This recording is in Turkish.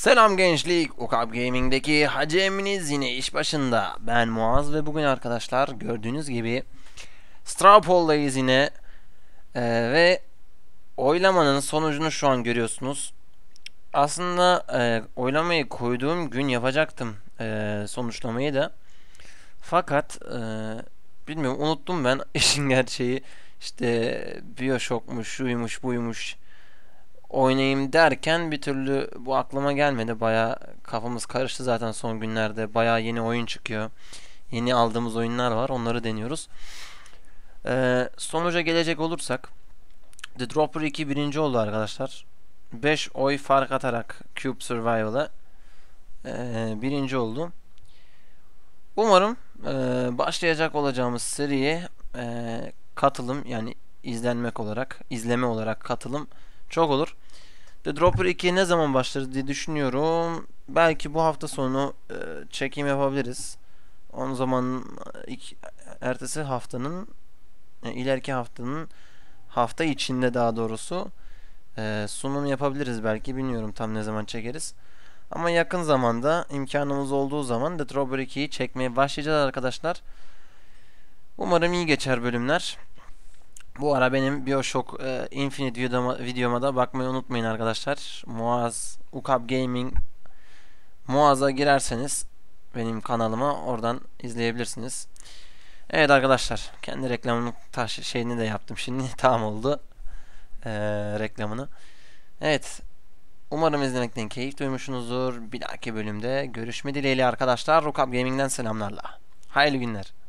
Selam gençlik, Ukab Gaming'deki Hacı Eminiz yine iş başında. Ben Muaz ve bugün arkadaşlar gördüğünüz gibi Strawpoll'dayız yine. Ee, ve oylamanın sonucunu şu an görüyorsunuz. Aslında e, oylamayı koyduğum gün yapacaktım e, sonuçlamayı da. Fakat e, bilmiyorum unuttum ben işin gerçeği. İşte Bioshock'muş, şuymuş, buymuş oynayayım derken bir türlü bu aklıma gelmedi. Baya kafamız karıştı zaten son günlerde. Baya yeni oyun çıkıyor. Yeni aldığımız oyunlar var. Onları deniyoruz. Ee, sonuca gelecek olursak The Dropper 2 birinci oldu arkadaşlar. 5 oy fark atarak Cube Survival'a ee, birinci oldu. Umarım e, başlayacak olacağımız seriye e, katılım yani izlenmek olarak, izleme olarak katılım çok olur. The Dropper 2 ne zaman başlar diye düşünüyorum. Belki bu hafta sonu e, çekim yapabiliriz. O zaman e, ilk, ertesi haftanın e, ileriki haftanın hafta içinde daha doğrusu e, sunum yapabiliriz belki bilmiyorum tam ne zaman çekeriz. Ama yakın zamanda imkanımız olduğu zaman The Dropper 2'yi çekmeye başlayacağız arkadaşlar. Umarım iyi geçer bölümler. Bu ara benim Bioshock e, Infinite videoma, videoma da bakmayı unutmayın arkadaşlar. Muaz Ukab Gaming Muaz'a girerseniz benim kanalıma oradan izleyebilirsiniz. Evet arkadaşlar kendi reklamının taş şeyini de yaptım şimdi tamam oldu ee, reklamını. Evet umarım izlemekten keyif duymuşsunuzdur. Bir dahaki bölümde görüşme dileğiyle arkadaşlar. Ukab Gaming'den selamlarla. Hayırlı günler.